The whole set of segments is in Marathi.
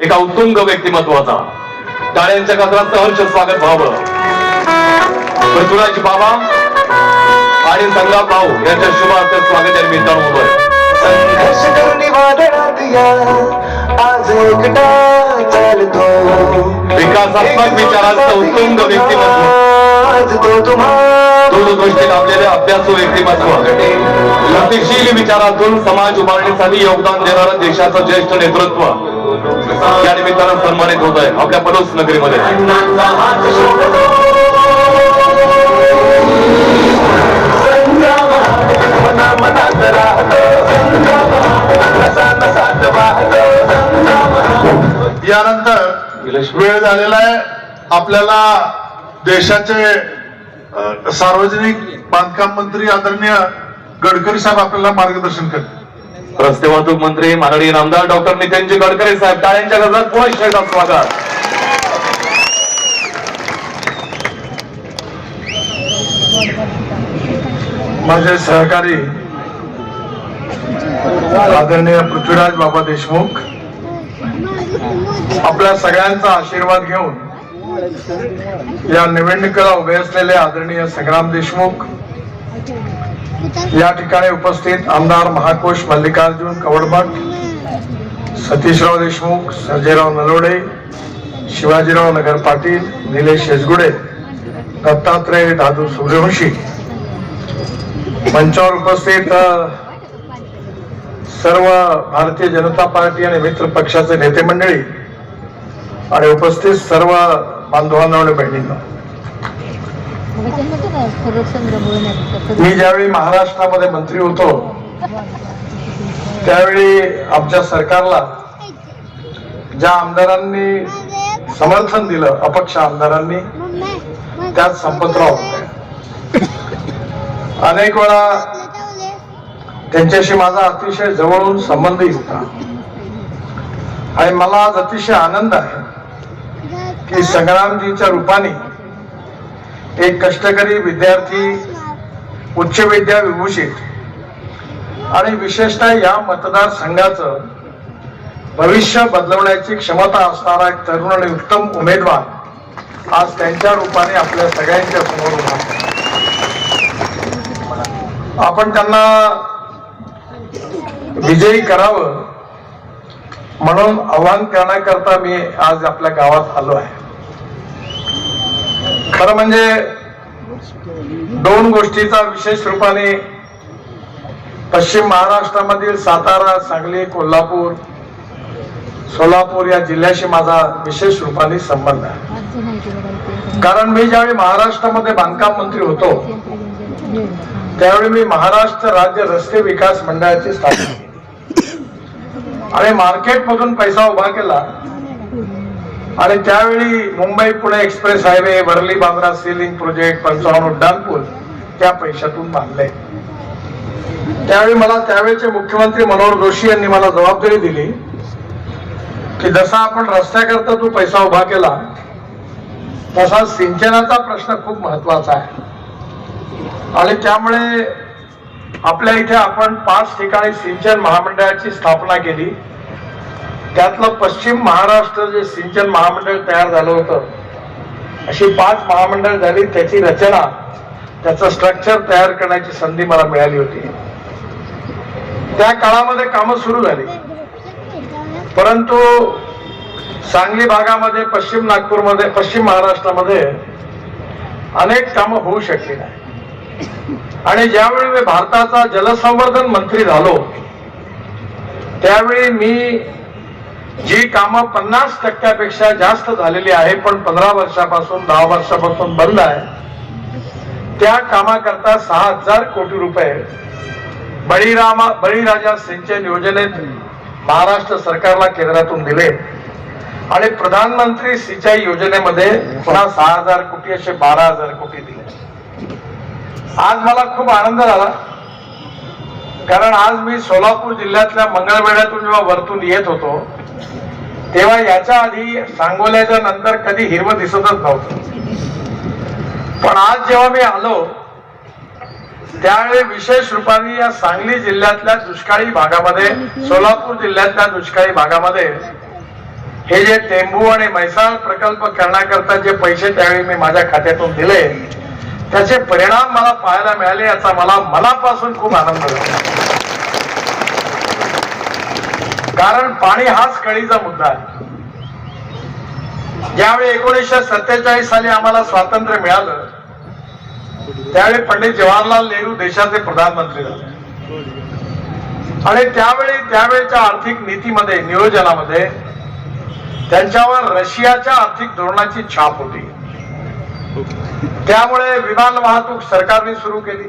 एका उत्तुंग व्यक्तिमत्वाचा. टाळ्यांच्या गजरात सहर्ष स्वागत व्हावं. पृथ्वीराज बाबा आणि संग्राम भाऊ यांच्या शुभ हस्ते स्वागत या निमित्तानं होतोय संघर्ष करून वादळात या. आज एकटा चालतो. विकासात्मक विचारांचं उत्तुंग व्यक्तिमत्व. आज तो तुम्हा दूरदृष्टी लाभलेले अभ्यासू व्यक्तिमत्व. गतिशील विचारातून समाज उभारणीसाठी योगदान देणारं देशाचं ज्येष्ठ नेतृत्व. या निमित्तानं सन्मानित होत आहे. आपल्या पडोस नगरीमध्ये. यानंतर वेळ झालेला आहे. आपल्याला देशाचे सार्वजनिक बांधकाम मंत्री आदरणीय गडकरी साहेब आपल्याला मार्गदर्शन करतील. रस्ते वाहतूक मंत्री माननीय नामदार डॉक्टर नितीनजी गडकरी साहेब टाळ्यांच्या गजरात पुन्हा शेटा स्वागत. माझे सहकारी आदरणीय पृथ्वीराज बाबा देशमुख आपल्या सगळ्यांचा आशीर्वाद घेऊन या निवडणुकीला उभे असलेले आदरणीय संग्राम देशमुख या ठिकाणी उपस्थित आमदार महाकोश मल्लिकार्जुन कवडमठ सतीशराव देशमुख सर्जेराव नलोडे शिवाजीराव नगर पाटील निलेश शेजगुडे दत्तात्रय दादू सूर्यवंशी. मंचावर उपस्थित सर्व भारतीय जनता पार्टी आणि मित्र पक्षाचे नेते मंडळी आणि उपस्थित सर्व बांधवांना आणि बहिणींना. मी ज्यावेळी महाराष्ट्रामध्ये मंत्री होतो त्यावेळी आमच्या सरकारला ज्या आमदारांनी समर्थन दिलं अपक्ष आमदारांनी त्यात संपतराव. अनेक वेळा त्यांच्याशी माझा अतिशय जवळून संबंधही होता. आणि मला आज अतिशय आनंद आहे की संग्रामजीच्या रूपाने एक कष्टकरी विद्यार्थी उच्च विद्या विभूषित. आणि विशेषतः या मतदारसंघाचं भविष्य बदलवण्याची क्षमता असणारा एक तरुण आणि उत्तम उमेदवार आज त्यांच्या रूपाने आपल्या सगळ्यांच्या समोर उभा आपण त्यांना विजयी करावं म्हणून आव्हान करण्याकरता मी आज आपल्या गावात आलो आहे. खरं म्हणजे दोन गोष्टीचा विशेष रूपाने पश्चिम महाराष्ट्रामधील सातारा सांगली कोल्हापूर सोलापूर या जिल्ह्याशी माझा विशेष रूपाने संबंध आहे. कारण मी ज्यावेळी महाराष्ट्रामध्ये बांधकाम मंत्री होतो त्यावेळी मी महाराष्ट्र राज्य रस्ते विकास मंडळाची स्थापना केली. आणि मार्केटमधून पैसा उभा केला आणि त्यावेळी Mumbai Pune express highway Worli Bandra sea link project पंचावन्न उड्डाणपूल त्या पैशातून बांधले. त्यावेळी मला त्यावेळेचे मुख्यमंत्री मनोहर जोशी यांनी मला जबाबदारी दिली की जसा आपण रस्त्याकरता तू पैसा उभा केला तसा सिंचनाचा प्रश्न खूप महत्त्वाचा आहे. आणि त्यामुळे आपल्या इथे आपण पाच ठिकाणी सिंचन महामंडळाची स्थापना केली. त्यातलं पश्चिम महाराष्ट्र जे सिंचन महामंडळ तयार झालं होतं अशी पाच महामंडळ झाली त्याची रचना त्याचं स्ट्रक्चर तयार करण्याची संधी मला मिळाली होती. त्या काळामध्ये कामं सुरू झाली. परंतु सांगली भागामध्ये पश्चिम नागपूरमध्ये पश्चिम महाराष्ट्रामध्ये अनेक कामं होऊ शकली नाही. आणि ज्यावेळी मी भारताचा जलसंवर्धन मंत्री झालो त्यावेळी मी जी कामं पन्नास टक्क्यापेक्षा जास्त झालेली आहे पण पंधरा वर्षापासून दहा वर्षापासून बंद आहे. त्या कामाकरता सहा हजार कोटी रुपये बळीरामा बळीराजा सिंचन योजनेत महाराष्ट्र सरकारला केंद्रातून दिले. आणि प्रधानमंत्री सिंचाई योजनेमध्ये पुन्हा सहा हजार कोटी असे बारा हजार कोटी दिले. आज मला खूप आनंद झाला. कारण आज मी सोलापूर जिल्ह्यातल्या मंगळवेढ्यातून जेव्हा वरतून येत होतो तेव्हा याच्या आधी सांगोल्याच्या नंतर कधी हिरवं दिसतच नव्हतं. पण आज जेव्हा मी आलो त्यावेळी विशेष रूपाने या सांगली जिल्ह्यातल्या दुष्काळी भागामध्ये सोलापूर जिल्ह्यातल्या दुष्काळी भागामध्ये हे जे टेंबू आणि म्हैसाळ प्रकल्प करण्याकरता जे पैसे त्यावेळी मी माझ्या खात्यातून दिले त्याचे परिणाम मला पाहायला मिळाले याचा मला मनापासून खूप आनंद झाला. कारण पाणी हाच कळीचा मुद्दा आहे. ज्यावेळी एकोणीसशे सत्तेचाळीस साली आम्हाला स्वातंत्र्य मिळालं त्यावेळी पंडित जवाहरलाल नेहरू देशाचे प्रधानमंत्री झाले. आणि त्यावेळी त्यावेळेच्या आर्थिक नीतीमध्ये नियोजनामध्ये त्यांच्यावर रशियाच्या आर्थिक धोरणाची छाप होती. त्यामुळे विमान वाहतूक सरकारने सुरू केली.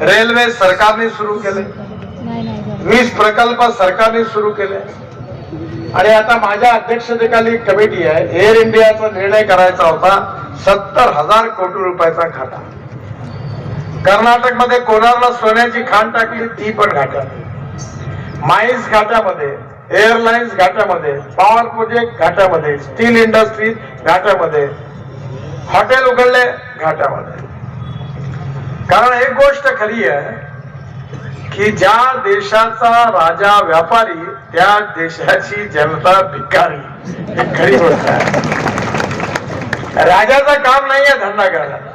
रेल्वे सरकारने सुरू केले. वीज प्रकल्प सरकारने सुरू केले. आणि आता माझ्या अध्यक्षतेखाली कमिटी आहे. एअर इंडियाचा निर्णय करायचा होता. सत्तर हजार कोटी रुपयाचा घाटा. कर्नाटकमध्ये कोणाला सोन्याची खाण टाकली ती पण घाटा. माईस घाटामध्ये एअरलाइन्स घाटामध्ये पॉवर प्रोजेक्ट घाटामध्ये स्टील इंडस्ट्री घाटामध्ये हॉटेल उघडले घाटामध्ये. कारण एक गोष्ट खरी आहे की ज्या देशाचा राजा व्यापारी त्या देशाची जनता भिकारी. ही खरी गोष्ट आहे. राजाचं काम नाहीये धंदा करणं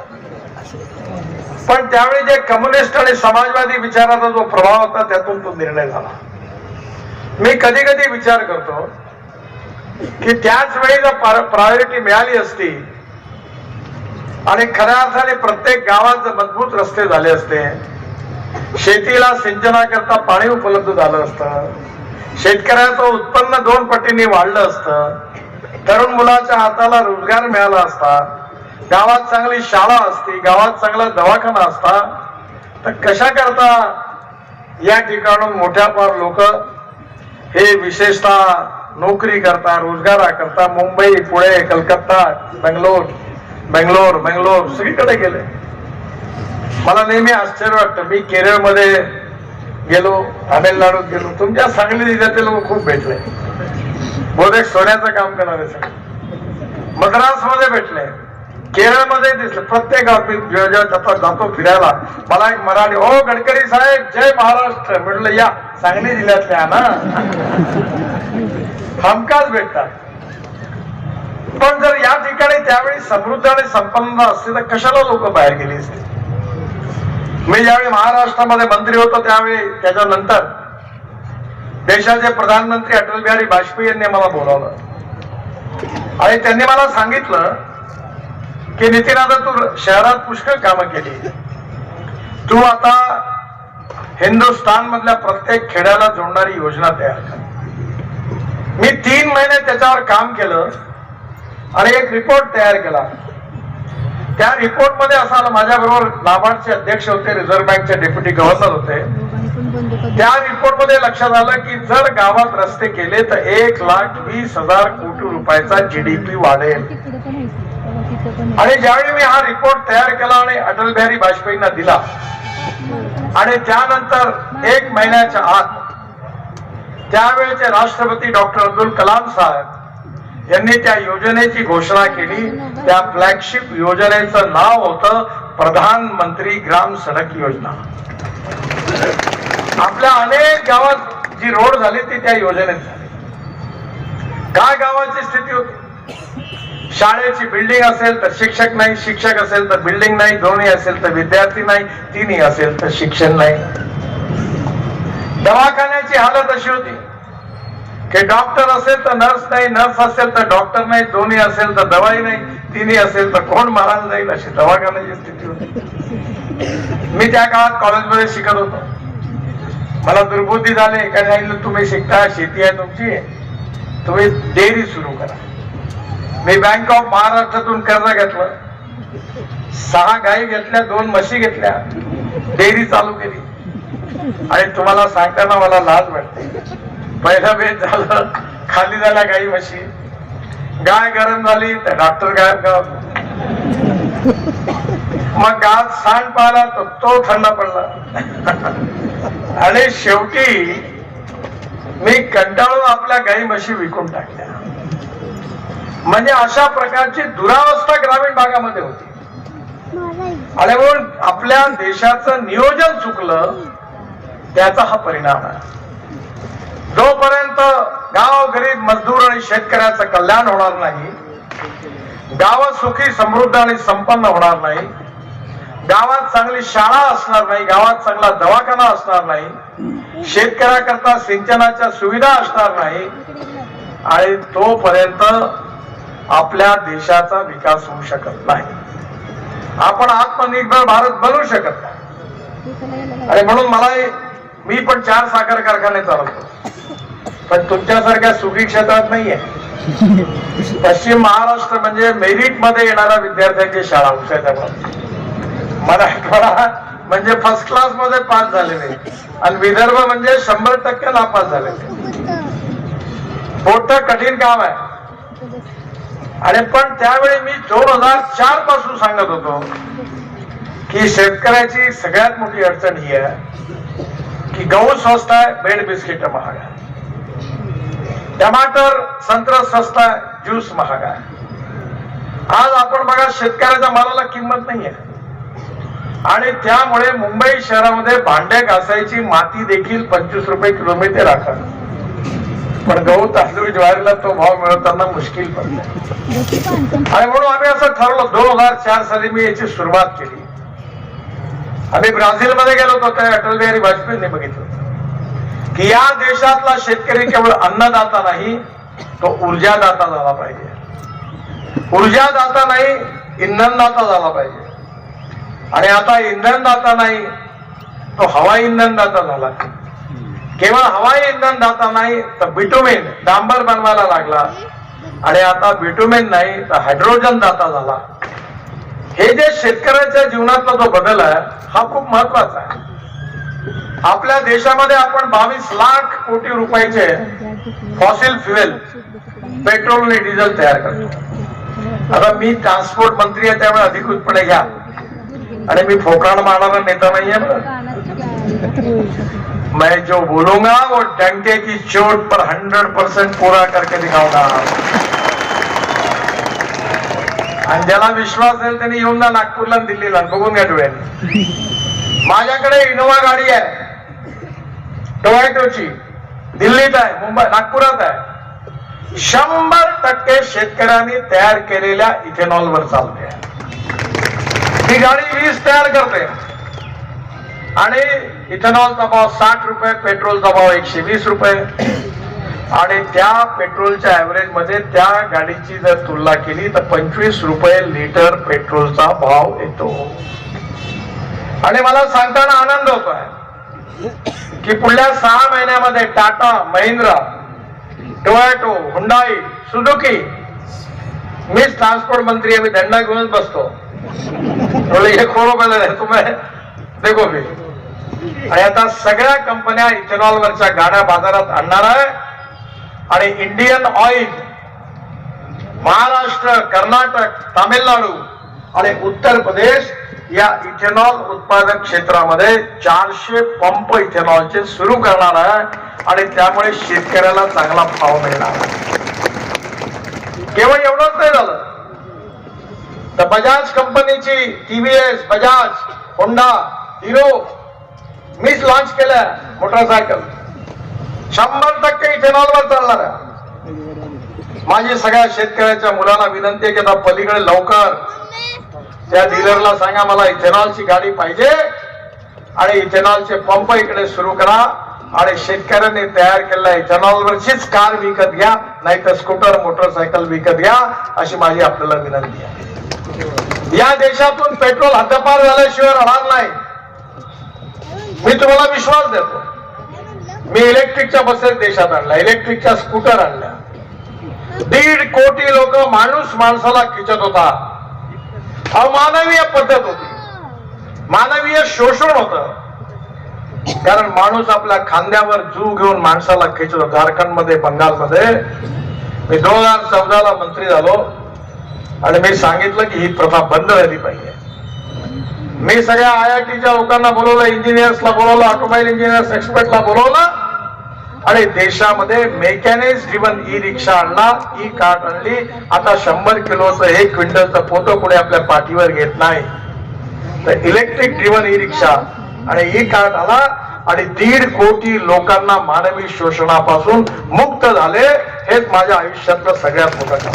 पण त्यावेळी जे कम्युनिस्ट आणि समाजवादी विचाराचा जो प्रभाव होता त्यातून तो निर्णय झाला. मी कधी कधी विचार करतो की त्याच वेळी जर प्रायोरिटी मिळाली असती आणि खऱ्या अर्थाने प्रत्येक गावात जर मजबूत रस्ते झाले असते शेतीला सिंचनाकरता पाणी उपलब्ध झालं असतं शेतकऱ्याचं उत्पन्न दोन पटीने वाढलं असतं तरुण मुलाच्या हाताला रोजगार मिळाला असता गावात चांगली शाळा असती गावात चांगला दवाखाना असता तर कशा करता या ठिकाणून मोठ्या फार लोक हे विशेषतः नोकरी करता रोजगारा करता मुंबई पुणे कलकत्ता बंगलोर बेंगलोर बेंगलोर सगळीकडे गेले. मला नेहमी आश्चर्य वाटतं. मी केरळमध्ये गेलो तामिळनाडूत गेलो. तुमच्या सांगली जिल्ह्यातील लोक खूप भेटले. बहुतेक सोन्याचं काम करणारे सगळे. मद्रासमध्ये भेटले. केरळमध्ये दिसले. प्रत्येक गावात मी जेव्हा जेव्हा जातो जातो फिरायला मला एक मराठी ओ गडकरी साहेब जय महाराष्ट्र. म्हटलं या सांगली जिल्ह्यातल्या ना. हमखास भेटतात. पण जर या ठिकाणी त्यावेळी समृद्ध आणि संपन्न असते तर कशाला लोक बाहेर गेली असते? मी ज्यावेळी महाराष्ट्रामध्ये मंत्री होतो त्यावेळी त्याच्यानंतर देशाचे प्रधानमंत्री अटल बिहारी वाजपेयी यांनी मला बोलावलं. आणि त्यांनी मला सांगितलं की नितीन आता तू शहरात पुष्कळ कामं केली. तू आता हिंदुस्थान मधल्या प्रत्येक खेड्याला जोडणारी योजना तयार कर. मी तीन महिने त्याच्यावर काम केलं. आणि एक रिपोर्ट तयार केला. त्या रिपोर्टमध्ये असं माझ्या बरोबर नाबार्डचे अध्यक्ष होते रिझर्व्ह बँकचे डेप्युटी गव्हर्नर होते. त्या रिपोर्टमध्ये लक्षात आलं की जर गावात रस्ते केले तर एक लाख वीस हजार कोटी रुपयाचा जीडीपी वाढेल. आणि ज्यावेळी मी हा रिपोर्ट तयार केला आणि अटल बिहारी वाजपेयींना दिला आणि त्यानंतर एक महिन्याच्या आत त्यावेळेचे राष्ट्रपती डॉक्टर अब्दुल कलाम साहेब यांनी त्या योजनेची घोषणा केली. त्या फ्लॅगशिप योजनेचं नाव होतं प्रधानमंत्री ग्राम सडक योजना. आपल्या अनेक गावात जी रोड झाली ती त्या योजनेत झाली. काय गावाची स्थिती होती? शाळेची बिल्डिंग असेल तर शिक्षक नाही शिक्षक असेल तर बिल्डिंग नाही दोन्ही असेल तर विद्यार्थी नाही तिन्ही असेल तर शिक्षण नाही. दवाखान्याची हालत अशी होती. की डॉक्टर असेल तर नर्स नाही नर्स असेल तर डॉक्टर नाही दोन्ही असेल तर दवाई नाही तिन्ही असेल तर कोण मारायला जाईल अशी दवाखान्याची स्थिती होती. मी त्या काळात कॉलेजमध्ये शिकत होतो. मला दुर्बुद्धी झाली एका सांगितलं तुम्ही शिकता शेती आहे तुमची. तुम्ही डेअरी सुरू करा. मी बँक ऑफ महाराष्ट्रातून कर्ज घेतलं. सहा गायी घेतल्या दोन म्हशी घेतल्या. डेअरी चालू केली. आणि तुम्हाला सांगताना मला लाज वाटते. पहिला बेत झालं खाली झाल्या गाई म्हशी. गाय गरम झाली तर डॉक्टर गायब गाव मग गावात सांड पाहिला तर तो थंड पडला. आणि शेवटी मी कंटाळून आपल्या गाई म्हशी विकून टाकल्या. म्हणजे अशा प्रकारची दुरावस्था ग्रामीण भागामध्ये होती. आणि म्हणून आपल्या देशाचं नियोजन चुकलं त्याचा हा परिणाम आहे. जोपर्यंत गाव गरीब मजदूर आणि शेतकऱ्याचं कल्याण होणार नाही गाव सुखी समृद्ध आणि संपन्न होणार नाही गावात चांगली शाळा असणार नाही गावात चांगला दवाखाना असणार नाही शेतकऱ्याकरता सिंचनाच्या सुविधा असणार नाही आणि तोपर्यंत आपल्या देशाचा विकास होऊ शकत नाही. आपण आत्मनिर्भर भारत बनवू शकत नाही. आणि म्हणून मला मी पण चार साखर कारखाने चालवतो. पण तुमच्यासारख्या सुखी क्षेत्रात नाहीये. पश्चिम महाराष्ट्र म्हणजे मेरिटमध्ये येणाऱ्या विद्यार्थ्यांची शाळा त्यामुळे मराठवाडा म्हणजे फर्स्ट क्लासमध्ये पास झालेले. आणि विदर्भ म्हणजे शंभर टक्के नापास झालेले. मोठं कठीण काम आहे. आणि पण त्यावेळी मी दोन हजार चारपासून सांगत होतो की शेतकऱ्याची सगळ्यात मोठी अडचण ही आहे. की गहू स्वस्त आहे ब्रेड बिस्किट महाग आहे. टमाटर संत्र स्वस्त आहे ज्यूस महाग आहे. आज आपण बघा शेतकऱ्याच्या मालाला किंमत नाही आहे आणि त्यामुळे मुंबई शहरामध्ये भांडे घासायची माती देखील पंचवीस रुपये किलोमीटर राखत पण गहू तांदूळ ज्वारीला तो भाव मिळवताना मुश्किल पडला आणि म्हणून आम्ही असं ठरवलं दोन हजार चार साली मी याची सुरुवात केली. आम्ही ब्राझील मध्ये गेलो होतो त्या अटल बिहारी वाजपेयींनी बघितलं की या देशातला शेतकरी केवळ अन्नदाता नाही तो ऊर्जादाता झाला पाहिजे. ऊर्जादाता नाही इंधनदाता झाला पाहिजे. आणि आता इंधनदाता नाही तो हवाई इंधनदाता झाला. केवळ हवाई इंधन दाता नाही तर बिटुमेन डांबर बनवायला लागला. आणि आता बिटुमेन नाही तर हायड्रोजन दाता झाला. हे जे शेतकऱ्याच्या जीवनातला जो बदल आहे हा खूप महत्त्वाचा आहे. आपल्या देशामध्ये आपण बावीस लाख कोटी रुपयाचे फॉसिल फ्युएल पेट्रोल आणि डिझेल तयार करतो. आता मी ट्रान्सपोर्ट मंत्री आहे त्यामुळे अधिकृतपणे घ्या. आणि मी फोकाण मारणारा नेता नाहीये बरं. मैं जो बोलूंगा वो डंके की चोट पर हंड्रेड परसेंट पूरा करके दिखाऊंगा. आणि ज्याला विश्वास असेल त्यांनी येऊन जा नागपूरला आणि दिल्लीला. बघून घ्या डोळ्यांनी माझ्याकडे इनोवा गाडी आहे. टोमॅटोची. दिल्लीत आहे मुंबई नागपुरात आहे. शंभर टक्के शेतकऱ्यांनी तयार केलेल्या इथेनॉलवर चालते. ही गाडी वीज तयार करते. आणि इथेनॉलचा भाव साठ रुपये पेट्रोलचा भाव एकशे वीस रुपये. आणि त्या पेट्रोलच्या ऍव्हरेजमध्ये त्या गाडीची जर तुलना केली तर पंचवीस रुपये लिटर पेट्रोलचा भाव येतो. आणि मला सांगताना आनंद होतोय की पुढल्या सहा महिन्यामध्ये Tata Mahindra Toyota Hyundai Suzuki मीच ट्रान्सपोर्ट मंत्री आहे मी दंडा घेऊनच बसतो. बोले हे खोरो तुम्ही देखो मी. आणि आता सगळ्या कंपन्या इथेनॉलवरच्या गाड्या बाजारात आणणार आहे. आणि इंडियन ऑइल महाराष्ट्र कर्नाटक तामिळनाडू आणि उत्तर प्रदेश या इथेनॉल उत्पादक क्षेत्रामध्ये चारशे पंप इथेनॉलचे सुरू करणार आहे आणि त्यामुळे शेतकऱ्याला चांगला भाव मिळणार केवळ एवढंच नाही झालं. तर बजाज कंपनीची टीव्हीएस बजाज होंडा हिरो मीच लॉन्च केल्या मोटरसायकल. शंभर टक्के इथेनॉलवर चालणार आहे. माझी सगळ्या शेतकऱ्याच्या मुलांना विनंती आहे की आता पलीकडे लवकर त्या डीलरला सांगा मला इथेनॉलची गाडी पाहिजे आणि इथेनॉलचे पंप इकडे सुरू करा आणि शेतकऱ्यांनी तयार केलेल्या इथेनॉलवरचीच कार विकत घ्या नाही तर स्कूटर मोटरसायकल विकत घ्या अशी माझी आपल्याला विनंती आहे. या देशातून पेट्रोल हद्दपार झाल्याशिवाय राहणार नाही. मी तुम्हाला विश्वास देतो. मी इलेक्ट्रिकच्या बसेस देशात आणल्या इलेक्ट्रिकच्या स्कूटर आणल्या. दीड कोटी लोक माणूस माणसाला खिचत होता. अमानवीय पद्धत होती. मानवीय शोषण होत. कारण माणूस आपल्या खांद्यावर जू घेऊन माणसाला खिचत. झारखंडमध्ये बंगालमध्ये. मी दोन हजार चौदाला मंत्री झालो आणि मी सांगितलं की ही प्रथा बंद झाली पाहिजे. मी सगळ्या आय आय टीच्या लोकांना बोलवलं इंजिनियर्सला बोलवलं ऑटोमोबाईल इंजिनियर्स एक्सपर्टला बोलवलं. आणि देशामध्ये मेकॅनिक्स ड्रिव्हन ई रिक्षा आणला ई कार्ट आणली. आता शंभर किलोचं एक क्विंटलचं पोतं पुढे आपल्या पाठीवर घेत नाही. तर इलेक्ट्रिक ड्रिव्हन ई रिक्षा आणि ई कार्ट आला. आणि दीड कोटी लोकांना मानवी शोषणापासून मुक्त झाले. हेच माझ्या आयुष्यातलं सगळ्यात मोठं काम.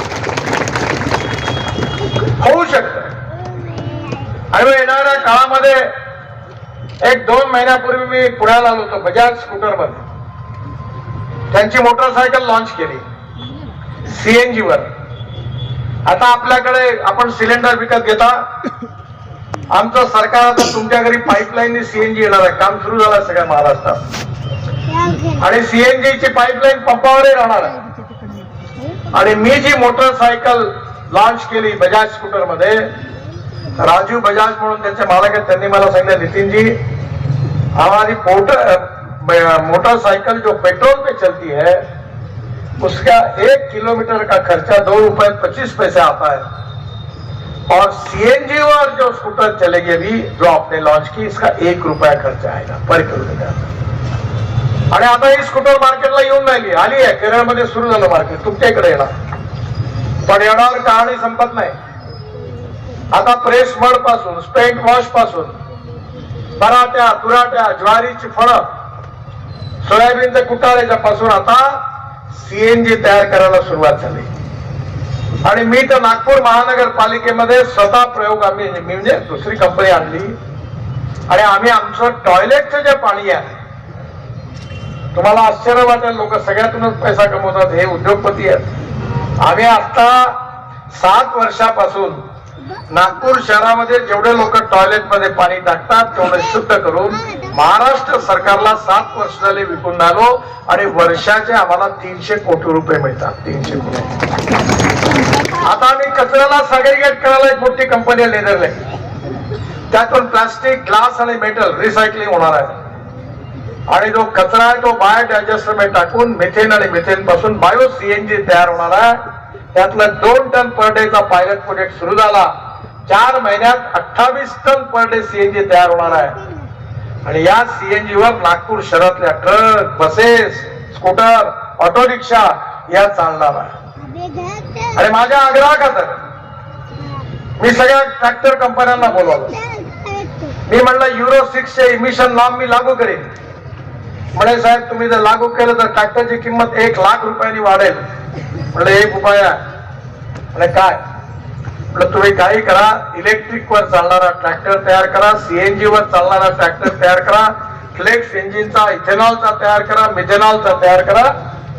होऊ शकतं. आणि येणाऱ्या काळामध्ये एक दोन महिन्यापूर्वी मी पुण्याला आलो होतो बजाज स्कूटरमध्ये त्यांची मोटरसायकल लॉन्च केली. सीएनजी वर. आता आपल्याकडे आपण सिलेंडर विकत घेता. आमचं सरकार आता तुमच्या घरी पाईपलाईन सीएनजी येणार आहे. काम सुरू झालं सगळ्या महाराष्ट्रात. आणि सीएनजीची पाईपलाईन पंपावरही राहणार आहे. आणि मी जी मोटरसायकल लॉन्च केली बजाज स्कूटरमध्ये राजीव बजाज म्हणून त्यांचे मालक आहेत. त्यांनी मला सांगितलं नितीनजी हमारी मोटरसायकल मोटरसाइकिल जो पेट्रोल पे चलती है उसका एक किलोमीटर का खर्चा दो रुपए पच्चीस पैसे आता है। और सीएनजी और जो स्कूटर चलेगी अभी जो आपने लॉन्च की इसका एक रुपया खर्च आएगा पर किलोमीटर। आणि आता ही स्कूटर मार्केटला येऊन राहिली. आली आहे. केरळमध्ये सुरू झालं मार्केट. तुमच्या इकडे येणार. पण येणार कहाणी संपत नाही. आता प्रेस मडपासून स्पेंट वॉशपासून पराठ्या तुराट्या ज्वारीची फळं सोयाबीनचे कुटाळ्याच्या पासून आता सीएनजी तयार करायला सुरुवात झाली. आणि मी तर नागपूर महानगरपालिकेमध्ये स्वतः प्रयोग आम्ही म्हणजे दुसरी कंपनी आणली. आणि आम्ही आमचं टॉयलेटचं जे पाणी आहे तुम्हाला आश्चर्य वाटेल लोक सगळ्यातूनच पैसा कमवतात हे उद्योगपती आहेत. आम्ही आता सात वर्षापासून नागपूर शहरामध्ये जेवढे लोक टॉयलेटमध्ये पाणी टाकतात तेवढं शुद्ध करून महाराष्ट्र सरकारला सात वर्ष झाले विकून आलो आणि वर्षाचे आम्हाला तीनशे कोटी रुपये मिळतात तीनशे कोटी. आता आम्ही कचऱ्याला सगळीकडे करायला एक मोठी कंपनी आहे त्यातून प्लास्टिक ग्लास आणि मेटल रिसायकलिंग होणार आहे. आणि जो कचरा आहे तो बायो डायजेस्टरमध्ये टाकून मिथेन आणि मिथेन पासून बायो सीएनजी तयार होणार आहे. त्यातलं दोन टन पर डेचा पायलट प्रोजेक्ट सुरू झाला. चार महिन्यात अठ्ठावीस टन पर डे सीएनजी तयार होणार आहे. आणि या सीएनजी वर नागपूर शहरातल्या truck buses scooter auto rickshaw या चालणार आहे. आणि माझ्या आग्रह मी सगळ्या ट्रॅक्टर कंपन्यांना बोलवलं मी म्हणलं युरो सिक्सचे इमिशन नॉर्म मी लागू करेन. म्हणे साहेब तुम्ही जर लागू केलं तर ट्रॅक्टरची किंमत एक लाख रुपयांनी वाढेल. म्हणलं एक उपाय आहे. म्हणे काय? म्हटलं तुम्ही काही करा इलेक्ट्रिक वर चालणारा ट्रॅक्टर तयार करा सीएनजी वर चालणारा ट्रॅक्टर तयार करा फ्लेक्स इंजिनचा इथेनॉलचा तयार करा मिथेनॉलचा तयार करा.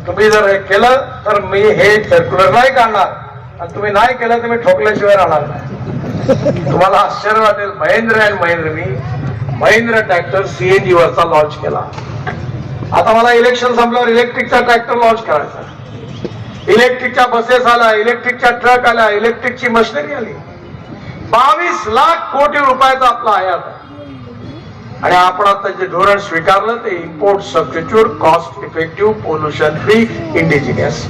तुम्ही जर हे केलं तर मी हे सर्क्युलर नाही काढणार. आणि तुम्ही नाही केलं तर मी ठोकल्याशिवाय राहणार नाही. तुम्हाला आश्चर्य वाटेल महेंद्र अँड महेंद्र मी ट्रॅक्टर सीएनजी वरचा लॉन्च केला. आता मला इलेक्शन संपल्यावर इलेक्ट्रिकचा ट्रॅक्टर लॉन्च करायचा इलेक्ट्रिकच्या बसेस आल्या इलेक्ट्रिकच्या ट्रक आल्या इलेक्ट्रिकची मशिनरी आली. बावीस लाख कोटी रुपयाचा आपला आयात आणि आपण आता जे धोरण स्वीकारलं ते import substitute cost effective pollution free indigenous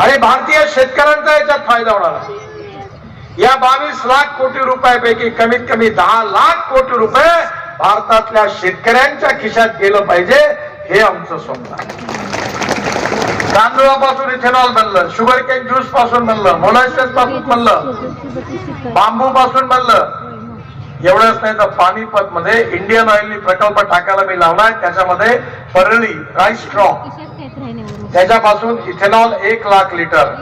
आणि भारतीय शेतकऱ्यांचा याच्यात फायदा होणार या बावीस लाख कोटी रुपयापैकी कमीत कमी दहा लाख कोटी रुपये भारतातल्या शेतकऱ्यांच्या खिशात गेलं पाहिजे हे आमचं स्वप्न आहे. तांदूळापासून इथेनॉल बनलं शुगर केन ज्यूसपासून बनलं मोलासेस पासून बनलं बांबू पासून बनलं. एवढंच नाही तर पानिपत मध्ये इंडियन ऑइलनी प्रकल्प टाकायला मी लावलाय त्याच्यामध्ये परळी राईस स्ट्रॉंग त्याच्यापासून इथेनॉल एक लाख लिटर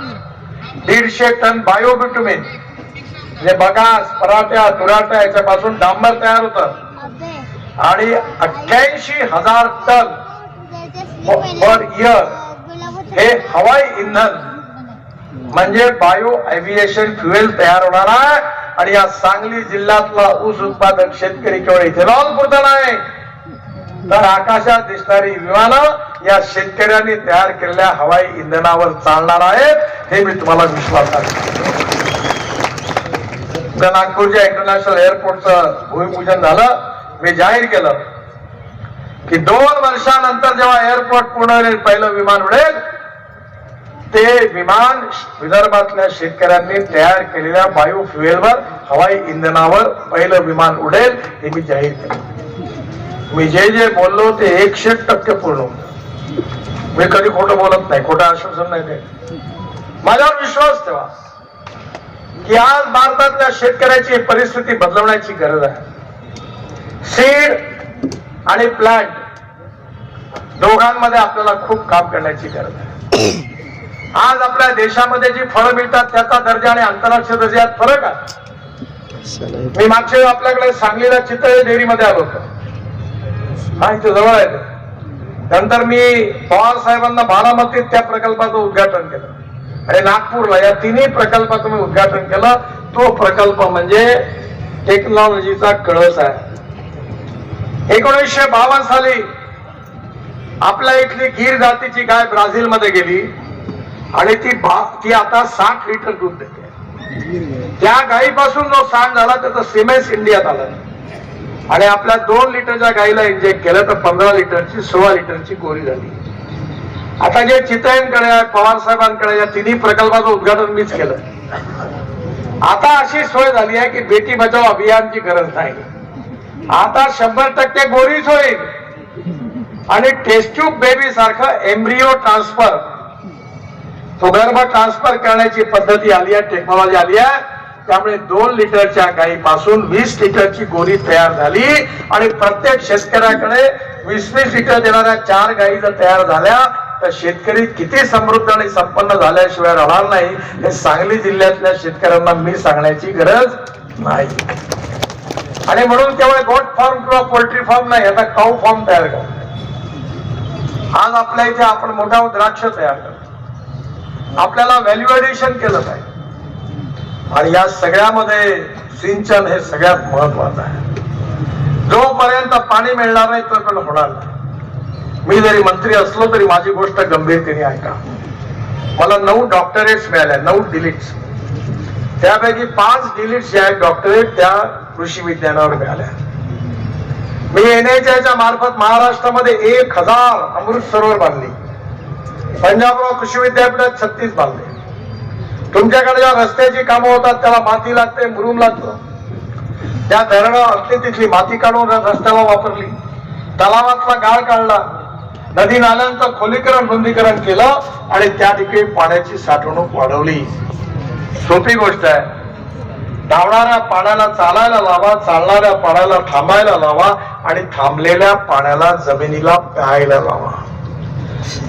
दीडशे टन बायोबिटुमिन म्हणजे बगास पराठ्या तुराट्या याच्यापासून डांबर तयार होतं. आणि अठ्ठ्याऐंशी हजार टन पर इयर हे हवाई इंधन म्हणजे बायो एव्हिएशन फ्युएल तयार होणार आहे. आणि या सांगली जिल्ह्यातला ऊस उत्पादक शेतकरी केवळ इथेनॉल पुरता नाही. तर आकाशात दिसणारी विमानं या शेतकऱ्यांनी तयार केलेल्या हवाई इंधनावर चालणार आहेत. हे मी तुम्हाला विश्वास नागपूरच्या इंटरनॅशनल एअरपोर्टचं भूमिपूजन झालं. मी जाहीर केलं की दोन वर्षानंतर जेव्हा एअरपोर्ट पूर्ण होईल पहिलं विमान उडेल ते विमान विदर्भातल्या शेतकऱ्यांनी तयार केलेल्या बायो फ्युएलवर हवाई इंधनावर पहिलं विमान उडेल हे मी जाहीर केलं. मी जे जे बोललो ते एकशे टक्के पूर्ण होत मी कधी खोटं बोलत नाही खोटं आश्वासन नाही ते माझ्यावर विश्वास ठेवा की आज भारतातल्या शेतकऱ्याची परिस्थिती बदलवण्याची गरज आहे. सीड आणि प्लांट दोघांमध्ये आपल्याला खूप काम करण्याची गरज आहे. आज आपल्या देशामध्ये जी फळं मिळतात त्याचा दर्जा आणि आंतरराष्ट्रीय दर्जात फरक आहे. मी मागच्या वेळी आपल्याकडे सांगलीला चितळे डेअरीमध्ये आलो होतो. हा इथे जवळ आहे नंतर मी पवार साहेबांना बारामतीत त्या प्रकल्पाचं उद्घाटन केलं. आणि नागपूरला या तिन्ही प्रकल्पाचं मी उद्घाटन केलं. तो प्रकल्प म्हणजे टेक्नॉलॉजीचा कळस आहे. एकोणीसशे बावन्न साली आपल्या इथली गीर जातीची गाय ब्राझील मध्ये गेली. आणि ती बा- ती आता साठ लिटर दूध देते. त्या गायीपासून जो सांड झाला त्याचं सिमेंट इंडियात आलं. आणि आपल्या दोन लिटरच्या गाईला इंजेक्ट केलं तर पंधरा लिटरची सोळा लिटरची गोरी झाली. आता जे चितळ्यांकडे आहे पवार साहेबांकडे या तिन्ही प्रकल्पाचं उद्घाटन मीच केलं. आता अशी सोय झाली आहे की बेटी बचाव अभियानची गरज नाही. आता शंभर टक्के गोरीच होईल. आणि टेस्ट्यूब बेबी सारखं एम्ब्रिओ ट्रान्सफर तो ट्रान्सफर करण्याची पद्धती आली आहे टेक्नॉलॉजी आली आहे. त्यामुळे दोन लिटरच्या गायीपासून वीस लिटरची गोरी तयार झाली. आणि प्रत्येक शेतकऱ्याकडे वीस वीस लिटर देणाऱ्या चार गायी जर तयार झाल्या तर शेतकरी किती समृद्ध आणि संपन्न झाल्याशिवाय राहणार नाही हे सांगली जिल्ह्यातल्या शेतकऱ्यांना मी सांगण्याची गरज नाही. आणि म्हणून केवळ गोट फॉर्म किंवा पोल्ट्री फॉर्म नाही आता काऊ फॉर्म तयार कर आज आपल्या इथे आपण मोठा द्राक्ष तयार करतो. आपल्याला व्हॅल्युएडेशन केलं पाहिजे. आणि या सगळ्यामध्ये सिंचन हे सगळ्यात महत्वाचं आहे. जोपर्यंत पाणी मिळणार नाही तोपर्यंत होणार नाही. मी जरी मंत्री असलो तरी माझी गोष्ट गंभीरतेने ऐका. मला नऊ डॉक्टरेट्स मिळाल्या नऊ डिलीट्स त्यापैकी पाच डिलीट्स ज्या आहेत डॉक्टरेट त्या कृषी विज्ञानावर मिळाल्या. मी एनएचआयच्या मार्फत महाराष्ट्रामध्ये एक हजार अमृत सरोवर बांधली. पंजाबराव कृषी विद्यापीठात छत्तीस बांधले. तुमच्याकडे ज्या रस्त्याची कामं होतात त्याला माती लागते मुरुम लागतो. त्या धरणं असली तिथली माती काढून रस्त्याला वापरली. तलावातला गाळ काढला. नदी नाल्यांचं खोलीकरण रुंदीकरण केलं आणि त्या ठिकाणी पाण्याची साठवणूक वाढवली. सोपी गोष्ट आहे. धावणाऱ्या पाण्याला चालायला लावा चालणाऱ्या पाण्याला थांबायला लावा आणि थांबलेल्या पाण्याला जमिनीला प्यायला लावा.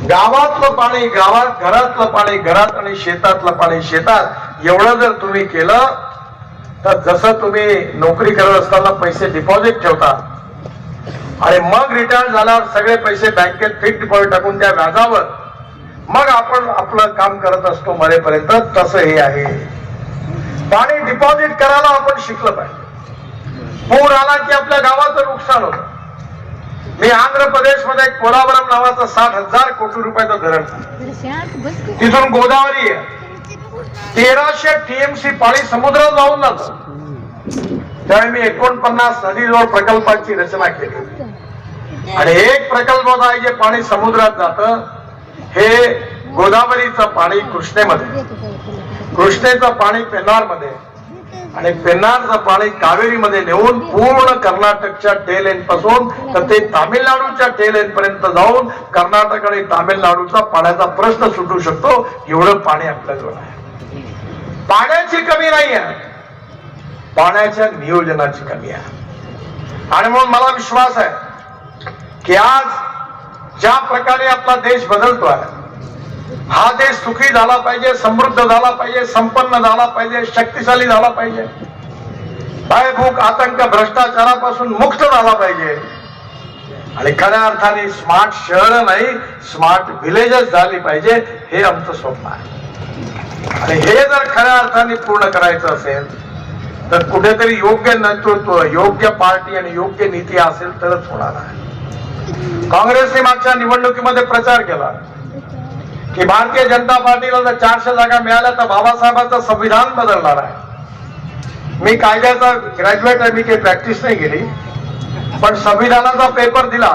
गावातलं पाणी गावात घरातलं पाणी घरात आणि शेतातलं पाणी शेतात एवढं जर तुम्ही केलं तर जसं तुम्ही नोकरी करत असताना पैसे डिपॉझिट ठेवता आणि मग रिटायर झाल्यावर सगळे पैसे बँकेत फिक्स डिपॉझिट टाकून त्या व्याजावर मग आपण आपलं काम करत असतो मरेपर्यंत तसं हे आहे. पाणी डिपॉझिट करायला आपण शिकलं पाहिजे. पूर आला की आपल्या गावाचं नुकसान होतं. मी आंध्र प्रदेशमध्ये एक पोलावरम नावाचं साठ हजार कोटी रुपयाचं धरण. तिथून गोदावरी आहे. तेराशे टीएमसी पाणी समुद्रात जाऊन जात त्यावेळी मी एकोणपन्नास नदीजोड प्रकल्पांची रचना केली. आणि एक प्रकल्प होता आहे जे पाणी समुद्रात जात हे गोदावरीचं पाणी कृष्णेमध्ये. कृष्णेचं पाणी पेन्नारमध्ये आणि पेन्नारचं पाणी कावेरीमध्ये नेऊन पूर्ण कर्नाटकच्या टेल एंडपासून तर ते तामिळनाडूच्या टेल एंड पर्यंत जाऊन कर्नाटक आणि तामिळनाडूचा पाण्याचा प्रश्न सुटू शकतो. एवढं पाणी आपल्याजवळ आहे. पाण्याची कमी नाही आहे पाण्याच्या नियोजनाची कमी आहे. आणि म्हणून मला विश्वास आहे की आज ज्या प्रकारे आपला देश बदलतो आहे हा देश सुखी झाला पाहिजे समृद्ध झाला पाहिजे संपन्न झाला पाहिजे शक्तिशाली झाला पाहिजे. भूक आतंक भ्रष्टाचारापासून मुक्त झाला पाहिजे. आणि खऱ्या अर्थाने स्मार्ट शहर नाही स्मार्ट विलेजेस झाली पाहिजे हे आमचं स्वप्न आहे. आणि हे जर खऱ्या अर्थाने पूर्ण करायचं असेल तर कुठेतरी योग्य नेतृत्व योग्य पार्टी आणि योग्य नीती असेल तरच होणार आहे. काँग्रेसने मागच्या निवडणुकीमध्ये प्रचार केला. की भारतीय जनता पार्टीला जर चारशे जागा मिळाल्या तर बाबासाहेबांचं संविधान बदलणार आहे मी कायद्याचा ग्रॅज्युएट आहे मी काही प्रॅक्टिस नाही केली पण संविधानाचा पेपर दिला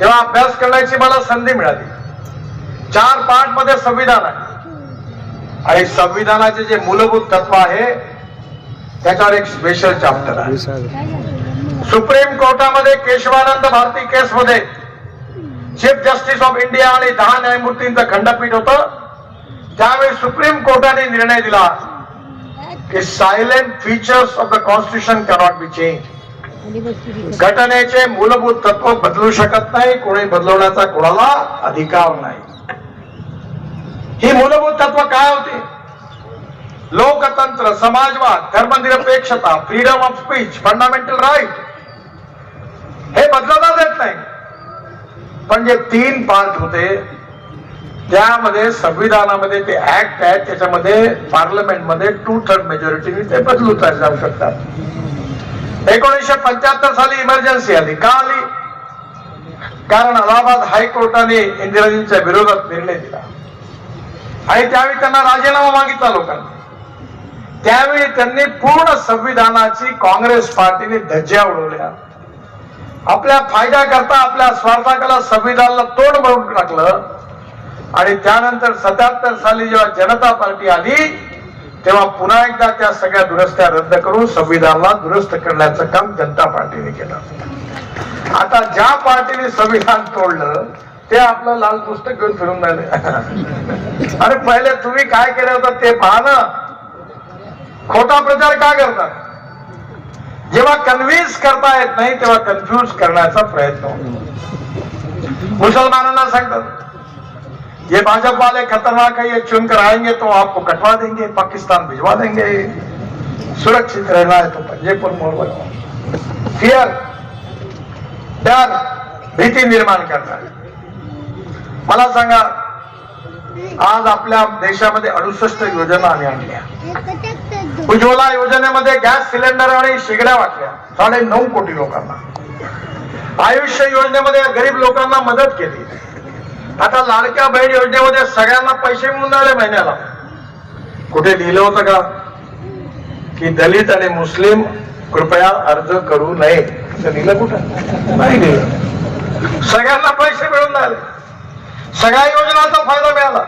तेव्हा अभ्यास करण्याची मला संधी मिळाली. चार पार्टमध्ये संविधान आहे. आणि संविधानाचे जे मूलभूत तत्व आहे त्याच्यावर एक स्पेशल चॅप्टर आहे? सुप्रीम कोर्टामध्ये केशवानंद भारती केसमध्ये चीफ जस्टिस ऑफ इंडिया आणि दहा न्यायमूर्तींचं खंडपीठ होतं. त्यावेळी सुप्रीम कोर्टाने निर्णय दिला की salient features of the constitution cannot be change घटनेचे मूलभूत तत्व बदलू शकत नाही कोणी बदलवण्याचा कोणाला अधिकार नाही. ही मूलभूत तत्व काय होती? लोकतंत्र समाजवाद धर्मनिरपेक्षता freedom of speech fundamental right हे बदलता येत नाही. पण जे तीन पार्ट होते त्यामध्ये संविधानामध्ये ते ऍक्ट आहेत त्याच्यामध्ये पार्लमेंटमध्ये टू थर्ड मेजॉरिटीने ते बदलू जाऊ शकतात. एकोणीसशे पंच्याहत्तर साली इमर्जन्सी आली. का आली? कारण अलाहाबाद हायकोर्टाने इंदिराजींच्या विरोधात निर्णय दिला. आणि त्यावेळी त्यांना राजीनामा मागितला लोकांनी. त्यावेळी त्यांनी पूर्ण संविधानाची काँग्रेस पार्टीने धज्ज्या उडवल्या. आपल्या फायद्याकरता आपल्या स्वार्थाकला संविधानाला तोंड भरून टाकलं. आणि त्यानंतर सत्याहत्तर साली जेव्हा जनता पार्टी आली तेव्हा पुन्हा एकदा त्या सगळ्या दुरुस्त्या रद्द करून संविधानाला दुरुस्त करण्याचं काम जनता पार्टीने केलं. आता ज्या पार्टीने संविधान तोडलं ते आपलं लाल पुस्तक घेऊन फिरून राहिले. अरे पहिले तुम्ही काय केलं होतं ते पाहा ना. खोटा प्रचार का करतात जेव्हा कन्व्हिन्स करता येत नाही तेव्हा कन्फ्युज करण्याचा प्रयत्न होतो. मुसलमानांना सांगतात ये भाजप वाले खतरनाक है ये चुनकर आएंगे तो आपको कटवा देंगे पाकिस्तान भिजवा देंगे सुरक्षित रहना है तो पंजेपुर मोड़ बनाओ फियर डर भीती निर्माण करणार मला सांगा आज आपल्या देशामध्ये अडुसष्ट योजना आम्ही आणल्या. उज्ज्वला योजनेमध्ये गॅस सिलेंडर आणि शेगड्या वाटल्या साडे नऊ कोटी लोकांना. आयुष्य योजनेमध्ये गरीब लोकांना मदत केली. आता लाडक्या बहीण योजनेमध्ये सगळ्यांना पैसे मिळून राहिले महिन्याला. कुठे लिहिलं होतं का? की दलित आणि मुस्लिम कृपया अर्ज करू नये. लिहिलं कुठं? नाही लिहिलं. सगळ्यांना पैसे मिळून राहिले. सगळ्या योजनांचा फायदा मिळाला.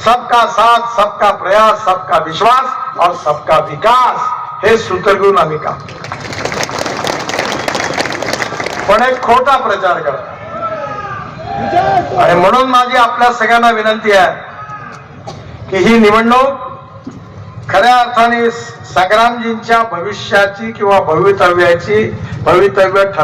सबका साथ सबका प्रयास सबका विश्वास और सबका विकास हे सूत्र घेऊन आम्ही काम पण एक खोटा प्रचार करतात आणि म्हणून माझी आपल्या सगळ्यांना विनंती आहे की ही निवडणूक खऱ्या अर्थाने संग्रामजींच्या भविष्याची किंवा भवितव्याची भवितव्य ठर